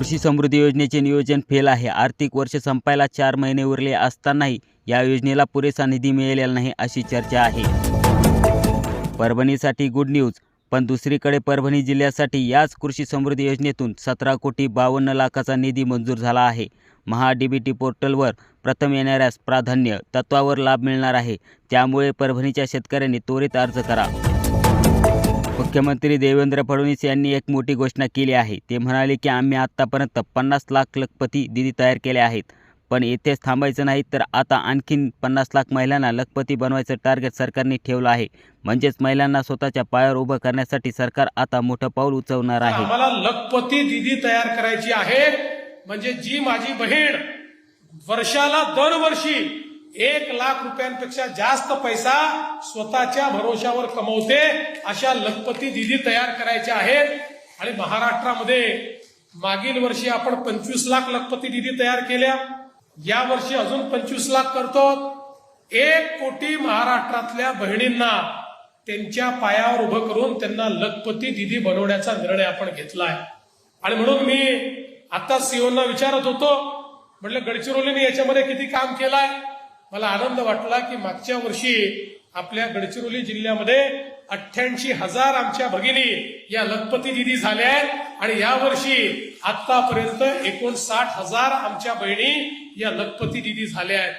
कृषी समृद्धी योजनेचे नियोजन फेल आहे. आर्थिक वर्ष संपायला चार महिने उरले असतानाही या योजनेला पुरेसा निधी मिळालेला नाही अशी चर्चा आहे. परभणीसाठी गुड न्यूज पण दुसरीकडे परभणी जिल्ह्यासाठी याच कृषी समृद्धी योजनेतून सतरा कोटी बावन्न लाखाचा निधी मंजूर झाला आहे. महा डी बी टी पोर्टलवर प्रथम येणाऱ्यास प्राधान्य तत्वावर लाभ मिळणार आहे. त्यामुळे परभणीच्या शेतकऱ्यांनी त्वरित अर्ज करा. मुख्यमंत्री देवेंद्र फडणवीस यांनी एक मोठी घोषणा केली आहे. ते म्हणाले की आम्ही आत्तापर्यंत पन्नास लाख लखपती दिदी तयार केले आहेत. पण येथेच थांबायचं नाही तर आता आणखीन पन्नास लाख महिलांना लखपती बनवायचं टार्गेट सरकारने ठेवलं आहे. म्हणजेच महिलांना स्वतःच्या पायावर उभं करण्यासाठी सरकार आता मोठं पाऊल उचवणार आहे. मला लखपती दिदी तयार करायची आहे. म्हणजे जी माझी बहीण वर्षाला दरवर्षी एक लाख रुपयांपेक्षा जास्त पैसा स्वतःच्या भरोशावर कमवते अशा लखपती दिदी तयार करायच्या आहेत. आणि महाराष्ट्रामध्ये मागील वर्षी आपण पंचवीस लाख लखपती दिदी तयार केल्या. या वर्षी अजून पंचवीस लाख करतो. एक कोटी महाराष्ट्रातल्या बहिणींना त्यांच्या पायावर उभं करून त्यांना लखपती दिदी बनवण्याचा निर्णय आपण घेतलाय. आणि म्हणून मी आता सीओना विचारत होतो. म्हटलं गडचिरोलीने याच्यामध्ये किती काम केलंय? मला आनंद वाटला की मागच्या वर्षी आपल्या गडचिरोली जिल्ह्यामध्ये अठ्ठ्याऐंशी हजार आमच्या भगिनी या लखपती दिदी झाल्या आहेत. आणि यावर्षी आतापर्यंत एकोणसाठ हजार आमच्या बहिणी या लखपती दिदी झाल्या आहेत.